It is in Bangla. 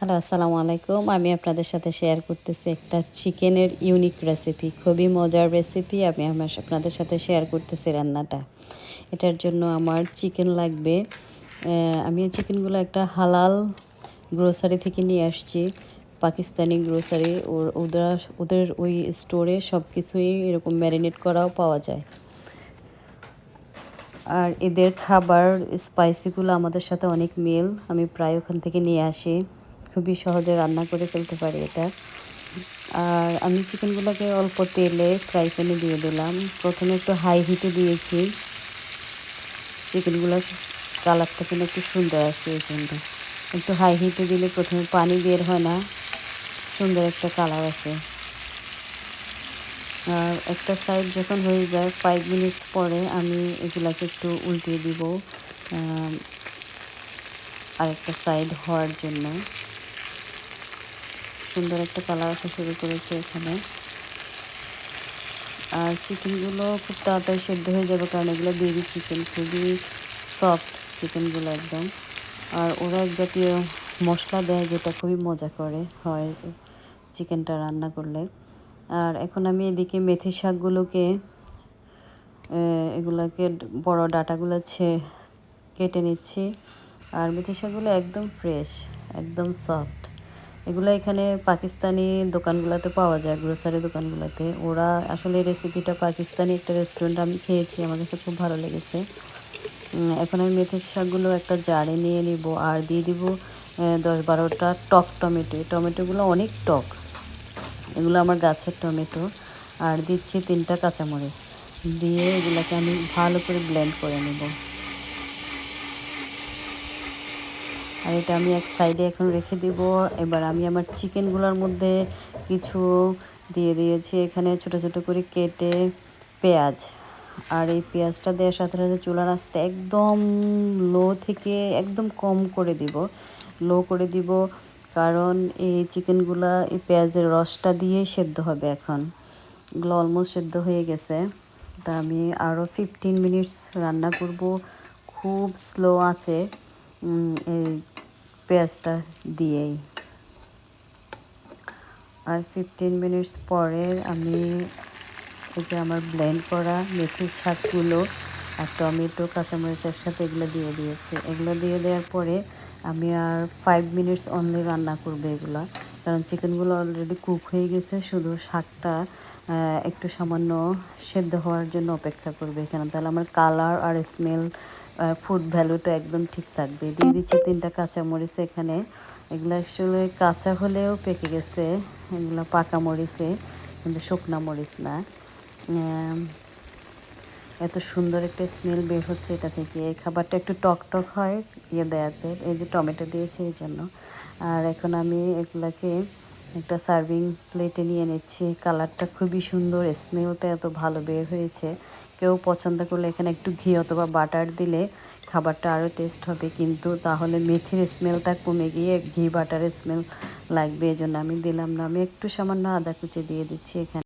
হ্যালো আসসালামু আলাইকুম আমি আপনাদের সাথে শেয়ার করতেছি একটা চিকেনের ইউনিক রেসিপি খুবই মজার রেসিপি আমি আমার আপনাদের সাথে শেয়ার করতেছি রান্নাটা। এটার জন্য আমার চিকেন লাগবে। আমি চিকেনগুলো একটা হালাল গ্রোসারি থেকে নিয়ে আসছি। পাকিস্তানি গ্রোসারি ওর, ওদের ওদের ওই স্টোরে সব কিছুই এরকম ম্যারিনেট করাও পাওয়া যায়। আর এদের খাবার স্পাইসিগুলো আমাদের সাথে অনেক মিল। আমি প্রায় ওখান থেকে নিয়ে আসি। খুবই সহজে রান্না করে ফেলতে পারি এটা। আর আমি চিকেনগুলোকে অল্প তেলে ফ্রাই প্যানে দিয়ে দিলাম। প্রথমে একটু হাই হিটে দিয়েছি। চিকেনগুলো কালারটা কিন্তু একটু সুন্দর আসে এই জন্য। একটু হাই হিটে দিলে প্রথমে পানি বের হয় না, সুন্দর একটা কালার আসে। আর একটা সাইড যখন হয়ে যায় ফাইভ মিনিট পরে আমি এগুলাকে একটু উল্টিয়ে দিব আরেকটা সাইড হওয়ার জন্য। সুন্দর একটা কালার আসা শুরু করেছে এখানে। আর চিকেনগুলো খুব তাড়াতাড়ি সেদ্ধ হয়ে যাবে কারণ এগুলো বেবি চিকেন খুবই সফট চিকেনগুলো একদম। আর ওরা এক জাতীয় মশলা দেয় যেটা খুবই মজা করে, হয় চিকেনটা রান্না করলে। আর এখন আমি এদিকে মেথি শাকগুলোকে এগুলাকে বড় ডাটাগুলো ছে, কেটে নিচ্ছি। আর মেথি শাকগুলো একদম ফ্রেশ একদম সফট এগুলো এখানে পাকিস্তানি দোকানগুলোতে পাওয়া যায় গ্রোসারি দোকানগুলোতে। ওরা আসলে রেসিপিটা পাকিস্তানি একটা রেস্টুরেন্ট আমি খেয়েছি, আমার কাছে খুব ভালো লেগেছে। এখন আমি মেথির শাকগুলো একটা জারে নিয়ে নিব, আর দিয়ে দিব দশ বারোটা টক টমেটো। টমেটোগুলো অনেক টক। এগুলো আমার গাছের টমেটো। আর দিচ্ছি তিনটা কাঁচামরিচ। দিয়ে এগুলোকে আমি ভালো করে ব্লেন্ড করে নেব। আর এটা আমি এক সাইডে এখন রেখে দিব। এবার আমি আমার চিকেনগুলোর মধ্যে কিছু দিয়ে দিয়েছি। এখানে ছোট ছোট করে কেটে পেঁয়াজ। আর এই পেঁয়াজটা দেওয়ার সাথে সাথে চুলার আঁচটা একদম লো থেকে একদম কম করে দিব। লো করে দিব কারণ এই চিকেনগুলা এই পেঁয়াজের রসটা দিয়েই সেদ্ধ হবে এখন। এগুলো অলমোস্ট সেদ্ধ হয়ে গেছে। তা আমি আরও ফিফটিন মিনিটস রান্না করব। খুব স্লো আছে। এই পেঁয়াজটা দিয়েই। আর ফিফটিন মিনিটস পরে আমি এই যে আমার ব্লেন্ড করা মেথির শাকগুলো আর টমেটো, কাঁচামরিচ একসাথে এগুলো দিয়ে দিয়েছি। এগুলো দিয়ে দেওয়ার পরে আমি আর ফাইভ মিনিটস অনলি রান্না করব এগুলো। কারণ চিকেনগুলো অলরেডি কুক হয়ে গেছে, শুধু শাকটা একটু সামান্য সেদ্ধ হওয়ার জন্য অপেক্ষা করবে এখানে। তাহলে আমার কালার আর স্মেল ফুড ভ্যালুটা একদম ঠিক থাকবে। দিয়ে দিচ্ছি তিনটা কাঁচামরিচ এখানে। এগুলো আসলে কাঁচা হলেও পেকে গেছে। এগুলো পাকা মরিচে, কিন্তু শুকনা মরিচ না। এত সুন্দর একটা স্মেল বের হচ্ছে এটা থেকে। এই খাবারটা একটু টক টক হয় ইয়ে দেয়াতে, এই যে টমেটো দিয়েছে এই জন্য। আর এখন আমি এগুলাকে একটা সার্ভিং প্লেটে নিয়ে নিচ্ছি। কালারটা খুবই সুন্দর স্মেলটা এত ভালো বের হয়েছে। কেউ পছন্দ করলে এখানে একটু ঘি অথবা বাটার দিলে খাবারটা আরও টেস্ট হবে। কিন্তু তাহলে মেথির স্মেলটা কমে গিয়ে ঘি বাটারের স্মেল লাগবে এই জন্য আমি দিলাম না। আমি একটু সামান্য আদা কুচি দিয়ে দিচ্ছি এখানে।